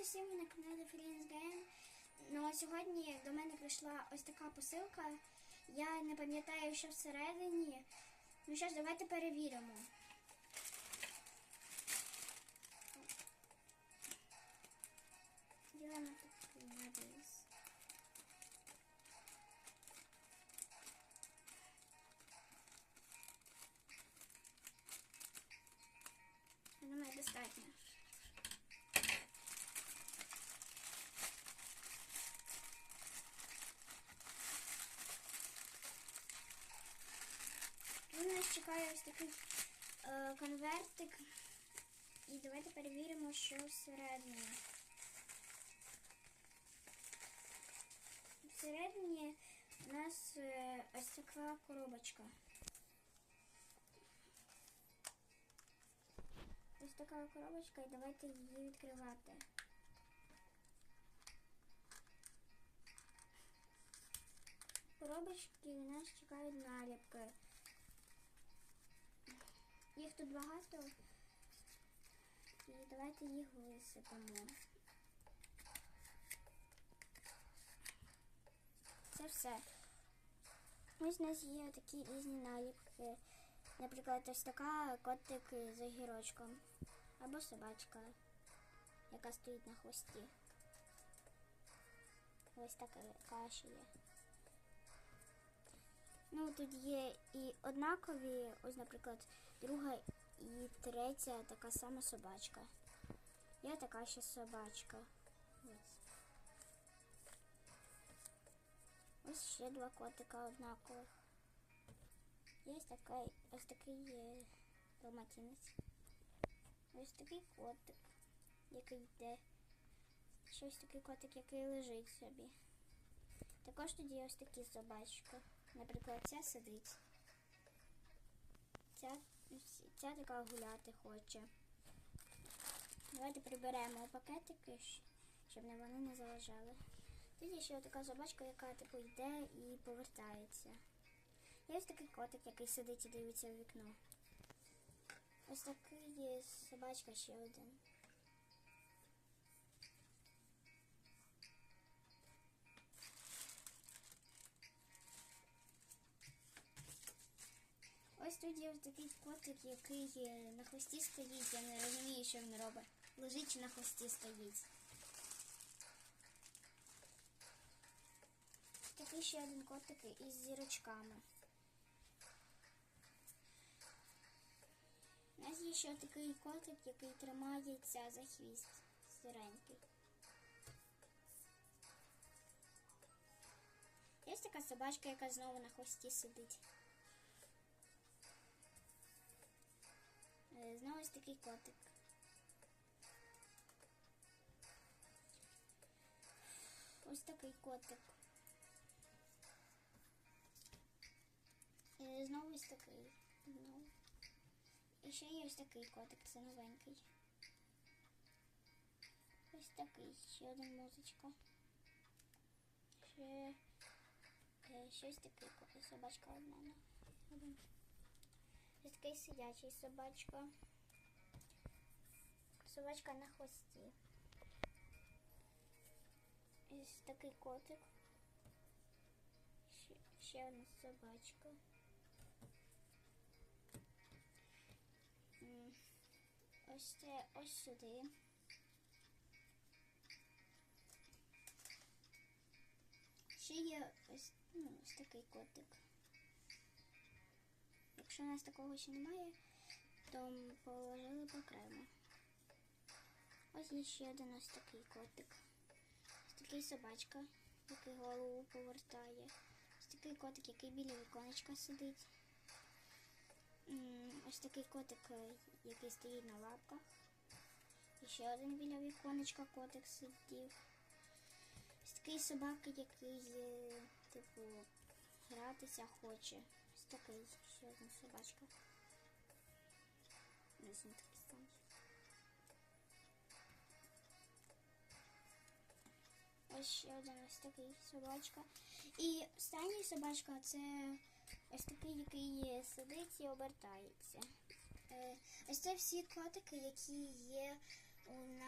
Привіт усім на каналі Freelance Game. Ну сьогодні до мене прийшла ось така посилка. Я не пам'ятаю, що всередині. Ну що ж, давайте перевіримо. Ділимо надпис. Я думаю, достатньо. Він нас чекає ось такий е, конвертик. І давайте перевіримо, що всередині. Всередині у нас е, ось така коробочка. Ось така коробочка, і давайте її відкривати. Коробочки у нас чекають наліпки. Їх тут багато. І давайте їх висипемо. Це все. Ось у нас є такі різні наліпки. Наприклад, ось така котик з огірочком. Або собачка, яка стоїть на хвості. Ось така каші є. Ну, тут є і однакові, ось, наприклад, друга і третя така сама собачка. Є така ще собачка. Ось. Ось ще два котика однакових. Є такий, ось такий є далматинець. Ось такий котик, який йде. Ще ось такий котик, який лежить собі. Також є ось такі собачки. Наприклад, ця сидить. Ця, ця така гуляти хоче. Давайте приберемо пакетики, щоб вони не заважали. Тут є ще така собачка, яка типу йде і повертається. Є ось такий котик, який сидить і дивиться в вікно. Ось такий є собачка ще один. Ось тут є такий котик, який на хвості стоїть. Я не розумію, що він робить. Лежить на хвості стоїть. Такий ще один котик із зірочками. У нас є ще такий котик, який тримається за хвіст сиренький. Є така собачка, яка знову на хвості сидить. Знову ось такий котик. Ось такий котик. Е, Знову ось такий. Знову. І ще є ось такий котик, це новенький. Ось такий, ще один музичка. Ще, е, ще ось такий собачка одна. Один. Такий сидячий собачка. Собачка на хвості. Ось такий котик. Ще, ще одна собачка. Ось це ось сюди. Ще є ось, ну, ось такий котик. Якщо у нас такого ще немає, то положили окремо. Ось є ще один ось такий котик. Ось такий собачка, який голову повертає. Ось такий котик, який біля віконечка сидить. Ось такий котик, е, який стоїть на лапках. І ще один біля віконечка котик сидів. Ось такий собака, який, е, типу, гратися хоче. Такий ще одна собачка. Ось він такий самий. Ось ще один ось такий собачка. І останній собачка це ось такий, який сидить і обертається. Е, Ось це всі котики, які є у нас.